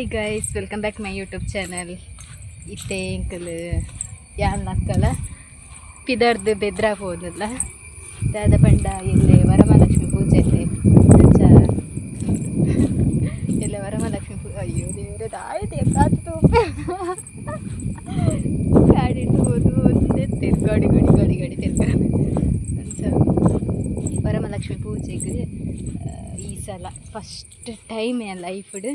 Hi guys welcome back my YouTube channel ಇತ್ತೆ uncle ಯಾನ್ ನಕ್ಕಲ ಪಿದರ್ದು ಬೆದ್ರ ಹೋದಲ್ಲ? ದಾದ ಪಂಡ ಇಲ್ಲಿ ವರಮಹಾಲಕ್ಷ್ಮಿ ಪೂಜೆ ಐತೆ ಅಂಚ ಎಲ್ಲ ವರಮಹಾಲಕ್ಷ್ಮಿ ಪೂಜೆ ಅಯ್ಯೋ ದೇವ್ರೆ ಆಯ್ತು ಕಾತು ಗಾಡಿ ಹೋದು ಒಂದೇ ಗಾಡಿ ಗಾಡಿ ಗಾಡಿ ಗಾಡಿ ತೆರ್ಕ. ಅಂಚ ವರಮಹಾಲಕ್ಷ್ಮಿ ಪೂಜೆಗೆ ಈ ಸಲ ಫಸ್ಟ್ ಟೈಮ್ ಲೈಫ್ಡ್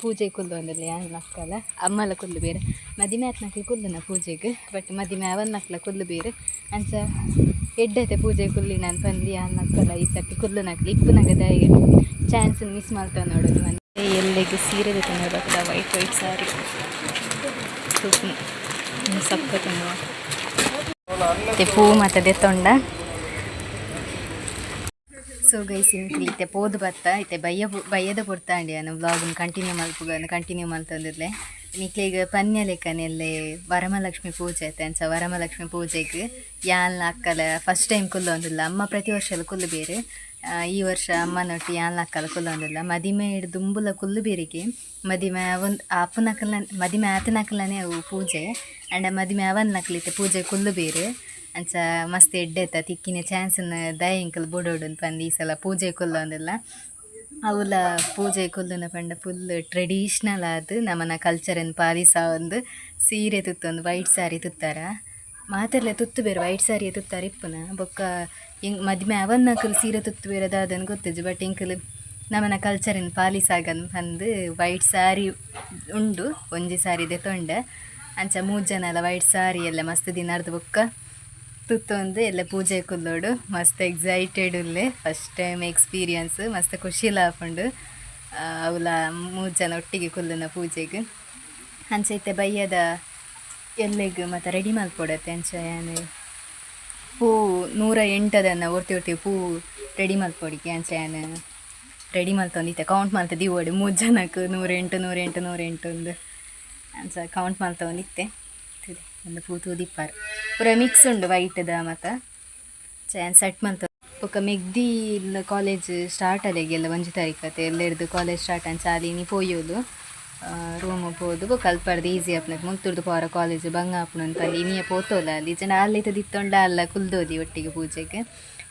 ಪೂಜೆ ಕುಲ್ಲು ಒಂದಲ್ಲಿ ಯಾನ್ ನಕ್ಕಲ್ಲ ಅಮ್ಮಲ ಕುಲ್ಲು ಬೇರೆ. ಮದಿಮೆ ಆತ್ನಕ್ಲು ಕುಲ್ಲುನ ಪೂಜೆಗೆ ಬಟ್ ಮದಿಮೆ ಅವನ್ ನಕ್ಲ ಕುಲ್ಲು ಬೇರೆ. ಅಂಚ ಎಡ್ಡತೆ ಪೂಜೆ ಕುಲ್ಲಿ ನಾನು ಬಂದು ಯಾನ್ ನಕ್ಕಲ್ಲ ಈ ಸರ್ತಿ ಕುಲ್ಲು ನಕ್ಲಿ ಇಪ್ಪು ನಂಗೆ ದಯ ಚಾನ್ಸ್ ಮಿಸ್ ಮಾಡ್ತಾವ ನೋಡೋದು ಮನೆ ಎಲ್ಲಿಗೆ ಸೀರೆ ನೋಡೋದ ವೈಟ್ ವೈಟ್ ಸಾರಿ ಸಕ್ಕತ್ತು ಮತ್ತೆ ಪೂ ಮತ್ತದೆ ತೊಂಡ. ಸೊ ಗೈಸ್ ಇಂಕ್ಲಿ ಪೋದ್ ಬತ್ತ ಐತೆ ಬಯ್ಯ ಬಯ್ಯದ ಪುರ್ತಾಂಡಿ ಅನ್ನ ವ್ಲಾಗನ್ ಕಂಟಿನ್ಯೂ ಮಲ್ಪುಗ ಕಂಟಿನ್ಯೂ ಮಲ್ತಂದಿರ್ಲೆ ನಿಕ್ಲೆ ಈಗ ಪನ್ಯ ಲೆಕ್ಕನೆಲ್ಲೇ ವರಮಹಾಲಕ್ಷ್ಮಿ ಪೂಜೆ ಐತೆ ಅನ್ಸ, ವರಮಹಾಲಕ್ಷ್ಮಿ ಪೂಜೆಗೆ ಯಾನ್ ಅಕ್ಕಲ ಫಸ್ಟ್ ಟೈಮ್ ಕುಲ್ಲು ಒಂದಿಲ್ಲ ಅಮ್ಮ ಪ್ರತಿ ವರ್ಷ ಎಲ್ಲ ಕುಲ್ಲು ಬೇರೆ. ಈ ವರ್ಷ ಅಮ್ಮನೊಟ್ಟು ಯಾಲ್ನ ಅಕ್ಕಲ ಕುಲ್ಲು ಒಂದಿಲ್ಲ ಮದಿಮೆ ಹಿಡ್ದು ದುಂಬುಲ ಕುಲ್ಲು ಬೇರೆಗೆ. ಮದಿಮೆ ಒಂದು ಅಪ್ಪನಕಲ ಮದಿಮೆ ಆತನಕಲನೇ ಅವು ಪೂಜೆ. ಆ್ಯಂಡ್ ಮದಿಮೆ ಅವನ್ ನಕ್ಲಿತ್ತೆ ಪೂಜೆ ಕುಲ್ಲು ಬೇರೆ. ಅಂಚ ಮಸ್ತ್ ಎಡ್ಡೆತ, ತಿಕ್ಕಿನ ಚಾನ್ಸನ್ನ ದಯಂಕಲ್ ಬುಡೋಡು ಪಂದು ಈ ಸಲ ಪೂಜೆ ಕೊಲ್ಲೊಂದಿಲ್ಲ. ಅವುಲ ಪೂಜೆ ಕೊಲ್ಲುನ ಪಂಡ ಫುಲ್ ಟ್ರೆಡಿಷ್ನಲ್ ಆದ್ ನಮ್ಮನ ಕಲ್ಚರನ್ನು ಪಾಲಿಸ ಒಂದು ಸೀರೆ ತುತ್ತೊಂದು ವೈಟ್ ಸಾರಿ ತುತ್ತಾರ. ಮಾತೆಲ್ಲ ತುತ್ತು ಬೇರೆ ವೈಟ್ ಸಾರಿ ತುತ್ತಾರ ಇಪ್ಪುನ. ಬೊಕ್ಕ ಹಿಂಗ್ ಮದ್ಮೆ ಅವನ್ನಕಲ್ ಸೀರೆ ತುತ್ತು ಬೇರೆ ಅದಾದನ್ ಗೊತ್ತಿಜ್ಜು ಬಟ್ ಇಂಕಲ್ ನಮ್ಮನ ಕಲ್ಚರನ್ನು ಪಾಲಿಸಾಗನ್ ಬಂದು ವೈಟ್ ಸಾರಿ ಉಂಡು, ಒಂಜಿ ಸಾರಿದೆ ತೊಂಡ ಅಂಚ ಮೂರು ಜನ ವೈಟ್ ಸಾರಿ ಎಲ್ಲ ಮಸ್ತ್ ದಿನ ಅರ್ಧ ಬೊಕ್ಕ. ತುತ್ತೊಂದು ಎಲ್ಲ ಪೂಜೆ ಕುಲ್ಲೋಡು ಮಸ್ತ್ ಎಕ್ಸೈಟೆಡ್ ಉಲ್ಲೆ ಫಸ್ಟ್ ಟೈಮ್ ಎಕ್ಸ್ಪೀರಿಯನ್ಸ್ ಮಸ್ತ್ ಖುಷಿಲ ಆಪುಂಡು. ಅವಲ ಮೂರು ಜನ ಒಟ್ಟಿಗೆ ಕುಲ್ಲುನ ಪೂಜೆಗೆ. ಅಂಚೈತೆ ಬಯ್ಯದ ಎಲ್ಲಿಗೆ ಮತ್ತು ರೆಡಿ ಮಲ್ಪೊಡತ್ತೆ ಅಂಚ ಏನು ಪೂ ನೂರ ಎಂಟದನ್ನು ಒರ್ತಿ ಒರ್ತಿ ಪೂ ರೆಡಿ ಮಲ್ಪೊಡಿಗೆ ಅಂಚ ಏನು ರೆಡಿ ಮಲ್ತೊಂದಿತ್ತೆ ಕೌಂಟ್ ಮಲ್ತ ದಿವೋಡು ಮೂರು ಜನಕ್ಕೆ ನೂರೆಂಟು ನೂರೆಂಟು ನೂರೆಂಟು ನೂರ ಒಂದು. ಅಂಚ ಕೌಂಟ್ ಮಲ್ತೊಂದಿತ್ತೆ ಒಂದು ಪೂ ತೂದಿಪ್ಪಾರು ಪೂರ ಮಿಕ್ಸ್ ಉಂಡು ವೈಟ್ದ ಮತ್ತು ಚಾನ್ ಸೆಟ್ ಮಂತ್ ಬೊಕ ಮೆಗ್ದಿ ಕಾಲೇಜ್ ಸ್ಟಾರ್ಟ್ ಅಲ್ಲಿಗೆಲ್ಲ ಒಂಜಿ ಎಲ್ಲ ಹಿಡ್ದು ಕಾಲೇಜ್ ಸ್ಟಾರ್ಟ್ ಅಂಚ ಚಾಲಿ ನೀ ಪೋಯೋದು. ರೂಮ್ ಪೋದು. ಬೊಕ ಅಲ್ಪರ್ದು ಈಸಿ ಆಪ್ನಕ್ ಮುಂತುರ್ದು ಪೋರ ಕಾಲೇಜ್ ಬಂಗ ಆಪ್ನ ಅಂತ ಅಲ್ಲಿ ನೀ ಪೋತೋಲ ಅಲ್ಲಿ ಜನ ಅಲ್ಲಿ ಅಲ್ಲ ಕುಲ್ದೋದಿ ಒಟ್ಟಿಗೆ ಪೂಜೆಗೆ.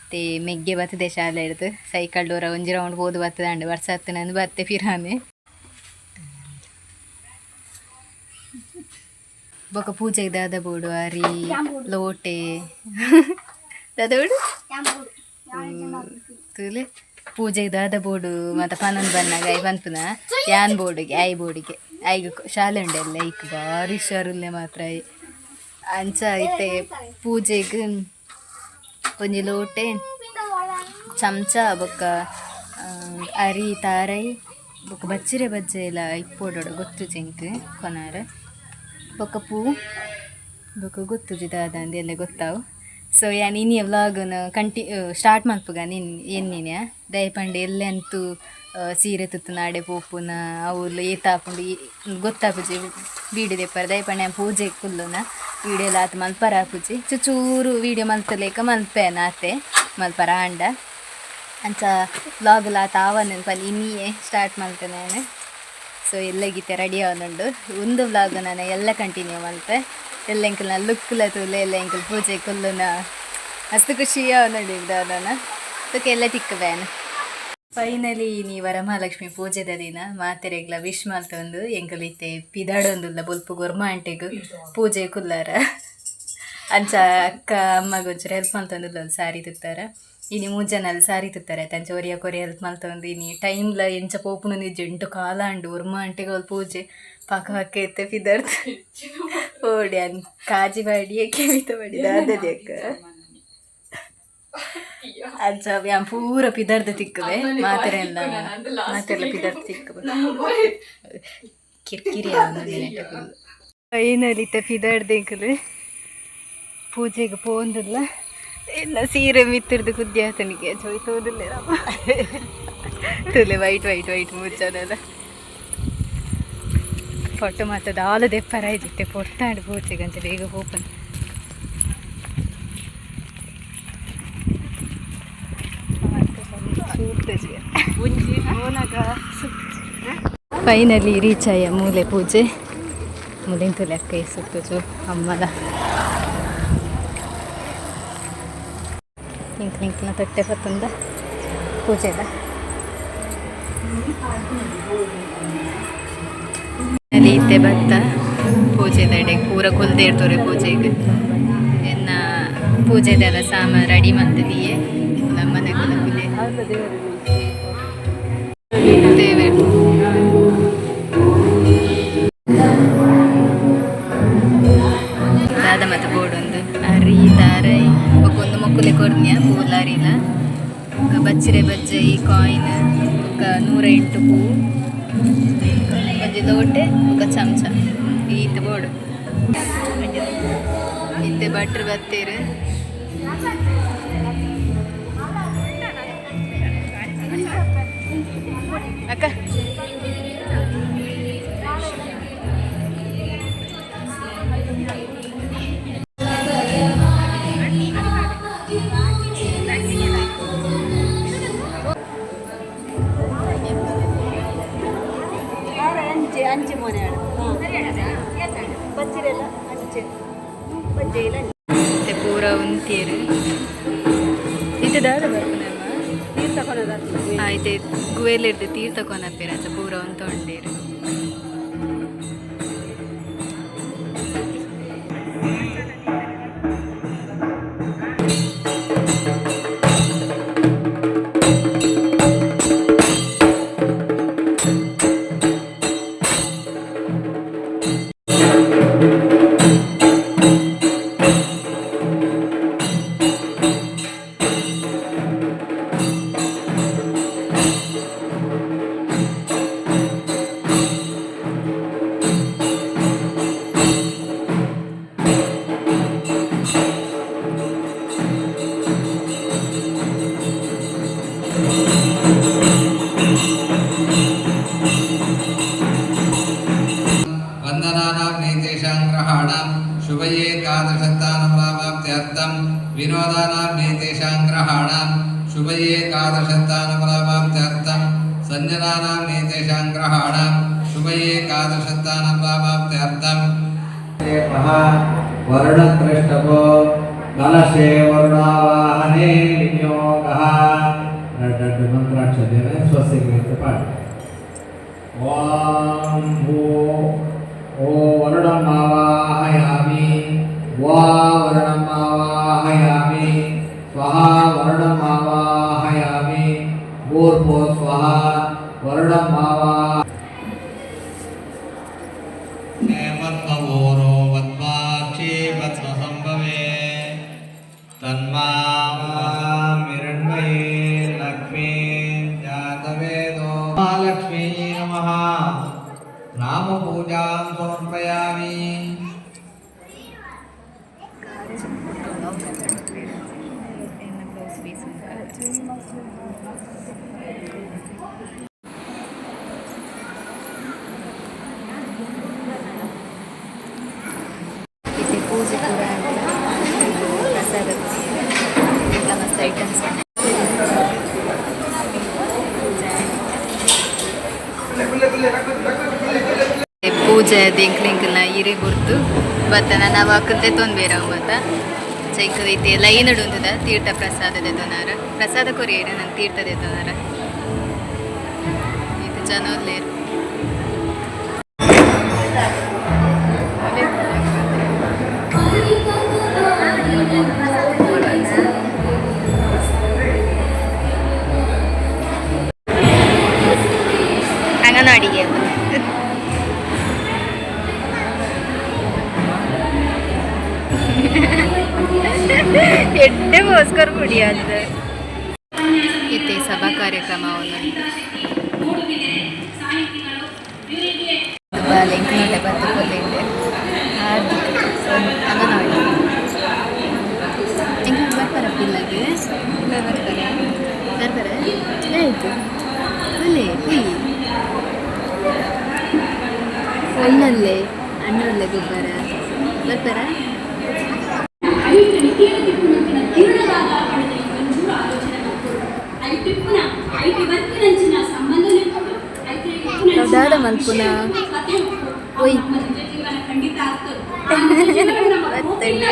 ಮತ್ತೆ ಮೆಗ್ಗೆ ಬತ್ತದೆ ಶಾಲೆ ಹಿಡ್ದು ಸೈಕಲ್ ಡೋರ ಒಂಜಿ ರೌಂಡ್ ಹೋದು ಬರ್ತದೆ ಅಂಡ್ ವರ್ಷ ಹತ್ತನಂದು ಬತ್ತೆ ಫಿರಾನೆ ಬೊಕ ಪೂಜೆಗೆ ದಾದ ಬೋಡು ಅರಿ ಲೋಟೆ. ದಾದ ಬೋಡು? ತುಲೆ. ಪೂಜೆಗೆ ದಾದ ಬೋಡು. ಮತ್ತು ಪನ್ನೊಂದು ಬಣ್ಣಗ ಐ ಪನ್ಪುನ ಯಾನ್ ಬೋರ್ಡಿಗೆ ಐ ಬೋರ್ಡಿಗೆ ಐಗ ಶಾಲೆ ಉಂಡೆಲ್ಲ ಐಕ್ ಭಾರಿ ಹುಷಾರುಲ್ಲೆ ಮಾತ್ರ. ಅಂಚ ಐತೆ ಪೂಜೆಗೆ ಒಂಜಿ ಲೋಟೆ ಚಮಚ ಬೊಕ್ಕ ಅರಿ ತಾರೈ ಬೊಕ್ಕ ಬಚ್ಚಿರೆ ಬಜ್ಜೆ ಎಲ್ಲ ಇಪ್ಪೋಡೋಡು ಗೊತ್ತು ಚೆಂಕ್ ಕೊನಾರ. ಬೊಕ್ಕ ಪೂ ಬೊಕ್ಕ ಗೊತ್ತು ದಾದ ಅಂದೆಲ್ಲ ಗೊತ್ತಾವು ಸೊ ಯಾನ್ ಇನ್ನಿಯ ವ್ಲಾಗನ ಕಂಟಿ ಸ್ಟಾರ್ಟ್ ಮಲ್ಪಗ ನೀನು ಏನು ಎನ್ನಿನ ದಯಪಂಡೆ ಎಲ್ಲಂತೂ ಅಂತೂ ಸೀರೆ ತುತ್ತು ನಾಡೆ ಪೋಪುನ ಅವ್ಲು ಏತಾಪುಂಡು ಗೊತ್ತಾಪುಜಿ ವೀಡಿಯೋ ದೆಪ್ಪರ ದಯಪಂಡೆ ಪೂಜೆ ಕುಲ್ಲುನ ವೀಡಿಯೋ ಎಲ್ಲ ಆತ ಮಲ್ಪರ ಆಪುಜಿ ಚೂರು ವೀಡಿಯೋ ಮಲ್ತಲೇಕ ಮಲ್ಪೆ ಆತೆ ಮಲ್ಪರ ಆಂಡ ಅಂಚ ವ್ಲಾಗ್ ಆತ ಆವನ್ ಪಂದು ಇನ್ನೇ ಸ್ಟಾರ್ಟ್ ಮಲ್ತೆ ನಾನು ಸೊ ಎಲ್ಲ ಗೀತೆ ರೆಡಿ ಆವನುಂಡು ಒಂದು ವ್ಲಾಗ್ ನಾನು ಎಲ್ಲ ಕಂಟಿನ್ಯೂ ಮಲ್ತೆ ಎಲ್ಲ ಎಂಕಲ್ನ ಲುಕ್ಲ ತೂಲೆ, ಎಲ್ಲ ಎಂಕಲ್ ಪೂಜೆ, ಕುಲ್ಲುನ. ಅಷ್ಟು ಖುಷಿ ಆವನುಂಡು ನಾನು. ಅದಕ್ಕೆ ಎಲ್ಲ ತಿಕ್ಕ ಬ್ಯಾನ್ ಫೈನಲಿ ನೀ ವರಮಹಾಲಕ್ಷ್ಮಿ ಪೂಜೆದ ದಿನ ಮಾತೆರೆಗ್ಲ ವಿಶ್ ಮಲ್ತೊಂದು ಎಂಕಲ್ ಇತ್ತೆ. ಪಿದಾಡೊಂದುಲ್ಲ ಬೊಲ್ಪು ಗೊರ್ಮ ಆಂಟೆಗ್. ಪೂಜೆ ಕುಲ್ಲಾರ. ಅಂಚ ಅಕ್ಕ ಅಮ್ಮಗ ಒಂಚೂರು ಹೆಲ್ಪ್ ಮಲ್ತೊಂದುಲ್ಲ ಒಂದು ಸಾರಿ ತುತ್ತಾರ. ಇನಿ ಮೂರು ಜನ ಅಲ್ಲಿ ಸಾರಿ ತುತ್ತಾರೆ ತಂಚ ಒರಿಯ ಕೊರಿ ಹೆಲ್ಪ್ ಮಲ್ತೊಂದು ಇನಿ ಟೈಮ್ಲ ಎಂಚ ಪೋಪುನ ನಿಜ ಎಂಟು ಕಾಲ ಅಂಡು ಉರ್ಮ ಅಂಟಿಗೆ ಅವ್ಲು ಪೂಜೆ. ಪಕ್ಕ ಪಕ್ಕ ಎತ್ತೆ ಪಿದರ್ತ ಓಡಿ ಅನ್ ಕಾಜಿ ಬಾಡಿ ಕೆಮಿತ ಬಾಡಿ ದಾದದಿ ಅಕ್ಕ ಅಂಚ ಯಾನ್ ಪೂರ ಪಿದರ್ದ ತಿಕ್ಕವೆ. ಮಾತೆರೆ ಎಲ್ಲ ಮಾತೆಲ್ಲ ಪಿದರ್ದ ತಿಕ್ಕವೆ. ಕಿರ್ಕಿರಿ ಫೈನಲಿ ತ ಪಿದರ್ದಿಂಕಲು ಪೂಜೆಗೆ ಪೋಂದಿಲ್ಲ. ಎಲ್ಲ ಸೀರೆ ಮಿತ್ತಿರ್ದು ಕುದ್ದಿ ಆತನಿಗೆ. ಜೋಯ್ತೋದಿಲ್ಲ ನಮ್ಮ ತುಲೆ ವೈಟ್ ವೈಟ್ ವೈಟ್ ಮುಚ್ಚನೆಲ್ಲ ಫೋಟೋ ಮಾತ್ರ ದಾಲ ದೆಪ್ಪರ ಇದ್ದಿತ್ತೆ. ಪೊಟ್ಟಾಂಡು ಅಂತ ಬೇಗ ಓನಾಗ ಫೈನಲಿ ರೀಚ್ ಆಯ ಮೂಲೆ ಪೂಜೆ. ಮುಲಿಂತು ಅಕ್ಕ ಸುತ್ತು ಅಮ್ಮಲ ಇಂಕ್ ನಿಂಕ್ನ ತಟ್ಟೆ ಬತ್ತಂದ ಪೂಜೆದ ಅಲ್ಲಿ ಇತ್ತೆ ಪೂಜೆ ಪೂಜೆದಡೆ ಪೂರ ಕುಲ್ದೇ ಇರ್ತವ್ರಿ ಪೂಜೆಗೆ. ಎನ್ನ ಪೂಜೆದೆಲ್ಲ ಸಾಮಾನು ರೆಡಿ ಮಾಡ್ತಿದೀಯೇ? ನಮ್ಮನೆ ಮನೆಗೆ ದೇವರು. ಕೊರ್ನ್ಯ ಬೂಲಾರಿನ ಬಚ್ಚಿರೆ ಬಜ್ಜೆ, ಈ ಕಾಯಿನ್ ಬೊಕ ನೂರ ಎಂಟು ಹೂ. ಒಂಜಿ ಲೋಟೆ ಬೊಕ ಚಮಚ. ಈತ್ ಬೋಡು ಇತ್ತೆ ಬಟ್ರ್ ಬತ್ತೆರ್ ಅಕ್ಕ. ಆಯ್ತು ಗುವೆಲಿರ್ದು ತೀರ್ಥ ಕೊನಪ್ಪಿರಂಚ ಪೂರ ಒಂದು వందనానాం నీతేషాం గ్రహాణం శుభయేకాదశత్తానుప్రాప్త్యర్థం వినోదానాం నీతేషాం గ్రహాణం శుభయేకాదశత్తానుప్రాప్త్యర్థం సంజనానాం నీతేషాం గ్రహాణం శుభయేకాదశత్తానుప్రాప్త్యర్థం వరుణకృష్టభో కలశే వరుణావాహనే వినియోగ రెండు మంత్రాక్షర్యం స్వస్తి పాడు ఓం భూ पाठ ॐ भू ओ वरुणमावाहयामि वा वरुणमावाहयामि स्वहा वरुणमावाहयामि भूर्भो स्वहा वरुणमावा वत्मवोरो ಪೂಜೆ ಕೂಡ ಪ್ರಸಾದ ಎಲ್ಲ ಐಟಮ್ಸ್ ಪೂಜೆ ದಿಂಕ್ಲಿಂಕ್ಲ ಗುರ್ತು. ಬತ್ತ ನಾವು ಹಾಕಂತೆ ತೊಂದು ಬೇರೆ ಮತ್ತ ರೀತಿ ಲೈನ್ ಉಂಟದ ತೀರ್ಥ ಪ್ರಸಾದದ ತೊನಾರ. ಪ್ರಸಾದ ಕೊರಿಯರ ನಾನು ತೀರ್ಥದ ತೊನಾರ. ಇದು ಜನೋಲ್ಲೇರು ಎಡ್ಡೆ ಮೋಸ್ಕರ್ ಬಿಡಿ ಅಂತ ಇತ್ತೆ ಸಭಾ ಕಾರ್ಯಕ್ರಮವನ್ನು ಲೆಂಕನೊಟ್ಟೆ ಬತ್ತು ಕೊಲ್ಲಿಂದೆ ಅಂಗನವಾಡಿ. ಹೆಂಗೆ ಬರ್ತಾರ ಪಿಲ್ಲಗೆ ಬರ್ತಾರೆ? ಬರ್ತಾರೆ? ಆಯಿತು ಅಲ್ಲೇ ಹುಯಿ ಅಣ್ಣಲ್ಲೇ ಅಣ್ಣಲ್ಲೇ ಗೊಬ್ಬರ. ಬರ್ತಾರ? ಆಯುಕ್ತನ ಕೀಳಕ್ಕೆ ಕುಣುಕಿನ ಕಿರಣದಾಗ ಪಡೆದ ಒಂಚೂರು ಆಲೋಚನೆ ಮಾಡ್ಕೊಂಡು ಅಲ್ಲಿ ಟಿಪ್ಪುನ ಐಟಿ ವರ್ಕ್ ನಂಚಿನ ಸಂಬಂಧ ನಿಂತ್ಕೊಂಡು ಐತಿ ದಾದ ಮಲ್ಪುನ ಓಯ್ ನಮ್ಮ ನಿಜ ಜೀವನ ಖಂಡಿತ ಆಗ್ತದೆ ನಮ್ಮ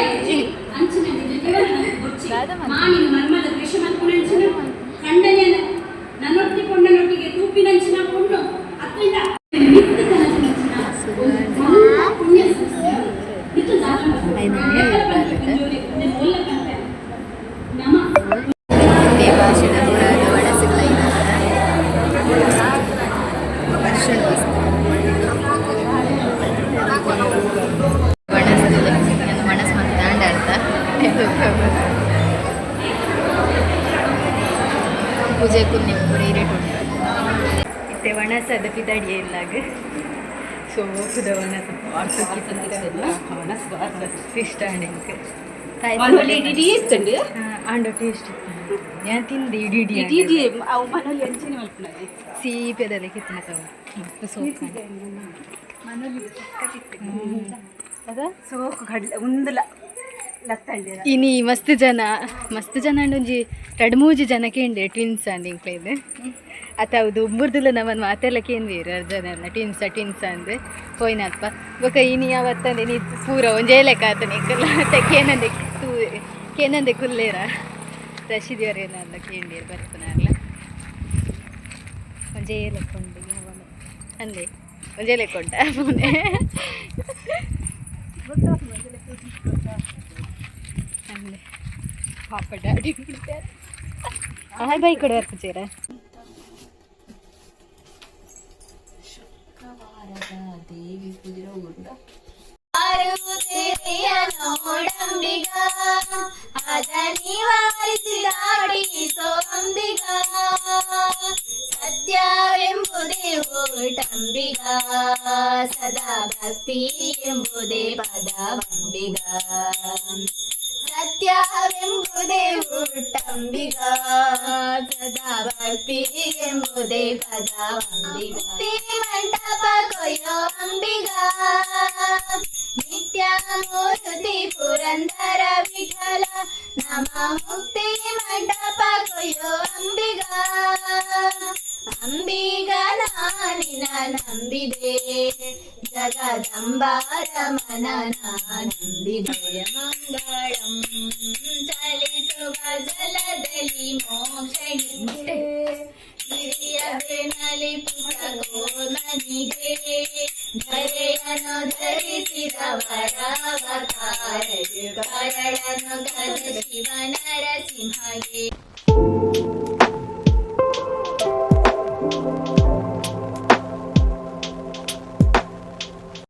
ಅಂಚಿನ ನಿಜ ಜೀವನ ಮಾನಿನ ಪೂಜೆ ನಿಯಮರೇಟ್ ಒಳ್ಳೆ ಇದೆ ಸೇವಣ ಸದಪಿ ತಡಿಯ ಇಲ್ಲ ಪದವನ ಸಾರ್ಸಕ ತಂತಿದೆಲ್ಲಾವನಸ್ ಬರ್ತ ಫಿ ಸ್ಟಾಂಡಿಂಗ್ ಕೈತ ಟೇಸ್ಟ್ ಸೊ ಇನಿ ಮಸ್ತ್ ಜನ ಮಸ್ತ್ ಜನ ಅಂಡ್ ಒಂಜಿ ರಡ್ ಮೂಜಿ ಜನ ಕೇಂಡೆ ಟ್ವಿನ್ಸ್ ಅಂದ್ ಇಂಕ್ಲೇದು ಅತ ಹೌದು ಉಮ್ಮುರ್ದುಲ ನಮ್ಮನ್ನು ಮಾತೆಲ್ಲ ಕೇಂದ್ರ ಜನ ಎಲ್ಲ ಟ್ವಿನ್ಸ ಟ್ವಿನ್ಸ್ ಅಂದ್. ಪೋಯ್ನಲ್ಪ ಬೊಕ ಇನಿ ಅವತ್ತಂದೆ ನೀ ಪೂರ ಒಂಜೇ ಲೆಕ್ಕ ಆತ ನಿಕ್ಕಲ್ಲ ಅತ್ತ ಕೇನಂದೆ ತೂ ಕೇನಂದೆ ಕುಲ್ಲೇರ? ರಶೀದಿಯವರೇನಲ್ಲ ಕೇಂಡೀರು ಬರ್ಪುನಾರ್ಲ ಒಂಜೇ ಲೆಕ್ಕ ಉಂಡು ಅವನು. ಅಂದೆ ಒಂಜೇ ಲೆಕ್ಕ ಉಂಟ? ആണല്ലേ? പാപ്പ ഡാഡി ആ ബൈക്കോട് വർപ്പിച്ചേരാ ദേവി കുതിര ഉണ്ടോ? ಪದವಂಬಿಗ ಮಂಟಪ ಕೊಯ್ಯೋ ಅಂಬಿಗ